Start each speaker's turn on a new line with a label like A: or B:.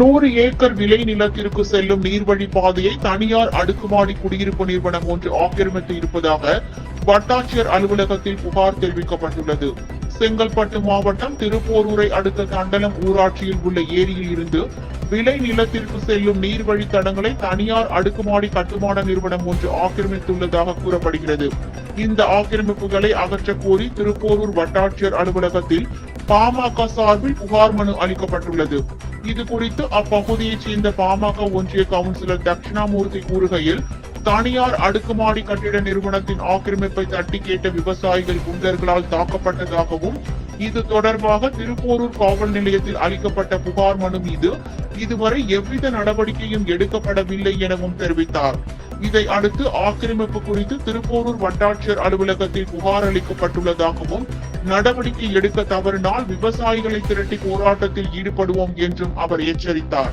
A: நூறு ஏக்கர் விளை நிலத்திற்கு செல்லும் நீர்வழி பாதையை தனியார் அடுக்குமாடி குடியிருப்பு நிறுவனம் ஒன்று ஆக்கிரமித்து இருப்பதாக வட்டாட்சியர் அலுவலகத்தில் புகார் தெரிவிக்கப்பட்டுள்ளது. செங்கல்பட்டு மாவட்டம் திருப்போரூரை அடுத்த தண்டலம் ஊராட்சியில் உள்ள ஏரியில் இருந்து விளை நிலத்திற்கு செல்லும் நீர்வழி தடங்களை தனியார் அடுக்குமாடி கட்டுமான நிறுவனம் ஒன்று ஆக்கிரமித்துள்ளதாக கூறப்படுகிறது. இந்த ஆக்கிரமிப்புகளை அகற்ற கோரி திருப்போரூர் வட்டாட்சியர் அலுவலகத்தில் பாமக சார்பில் புகார் மனு அளிக்கப்பட்டுள்ளது. இது குறித்து அப்பகுதியைச் சேர்ந்த பாமக ஒன்றிய கவுன்சிலர் தட்சிணாமூர்த்தி கூறுகையில் தனியார் அடுக்குமாடி கட்டிட நிறுவனத்தின் ஆக்கிரமிப்பை தட்டி கேட்ட விவசாயிகள் குண்டர்களால் தாக்கப்பட்டதாகவும் இது தொடர்பாக திருப்போரூர் காவல் நிலையத்தில் அளிக்கப்பட்ட புகார் மனு மீது இதுவரை எவ்வித நடவடிக்கையும் எடுக்கப்படவில்லை எனவும் தெரிவித்தார். இதை அடுத்து ஆக்கிரமிப்பு குறித்து திருப்போரூர் வட்டாட்சியர் அலுவலகத்தில் புகார் அளிக்கப்பட்டுள்ளதாகவும் நடவடிக்கை எடுக்க தவறினால் விவசாயிகளை திரட்டி போராட்டத்தில் ஈடுபடுவோம் என்றும் அவர் எச்சரித்தார்.